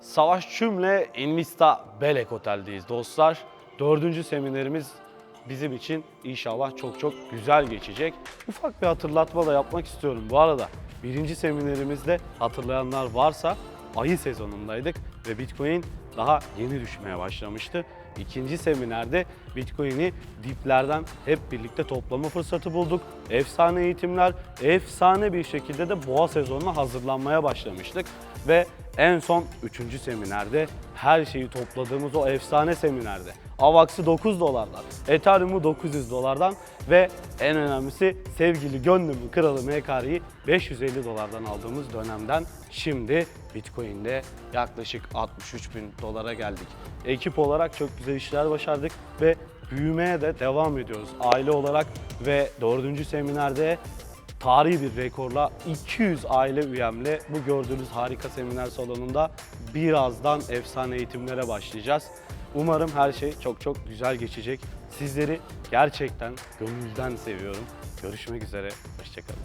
Savaş Çüm'le Envista Belek Otel'deyiz dostlar. Dördüncü seminerimiz bizim için inşallah çok çok güzel geçecek. Ufak bir hatırlatma da yapmak istiyorum. Bu arada birinci seminerimizde hatırlayanlar varsa ayı sezonundaydık ve Bitcoin daha yeni düşmeye başlamıştı. İkinci seminerde Bitcoin'i diplerden hep birlikte toplama fırsatı bulduk. Efsane eğitimler, efsane bir şekilde de boğa sezonuna hazırlanmaya başlamıştık. Ve en son üçüncü seminerde her şeyi topladığımız o efsane seminerde AVAX'ı 9 dolardan, Ethereum'u 900 dolardan ve en önemlisi sevgili gönlümün kralı MKR'yi 550 dolardan aldığımız dönemden şimdi Bitcoin'de yaklaşık 63 bin dolara geldik. Ekip olarak çok güzel işler başardık ve büyümeye de devam ediyoruz. Aile olarak ve dördüncü seminerde tarihi bir rekorla 200 aile üyemle bu gördüğünüz harika seminer salonunda birazdan efsane eğitimlere başlayacağız. Umarım her şey çok çok güzel geçecek. Sizleri gerçekten gönülden seviyorum. Görüşmek üzere. Hoşçakalın.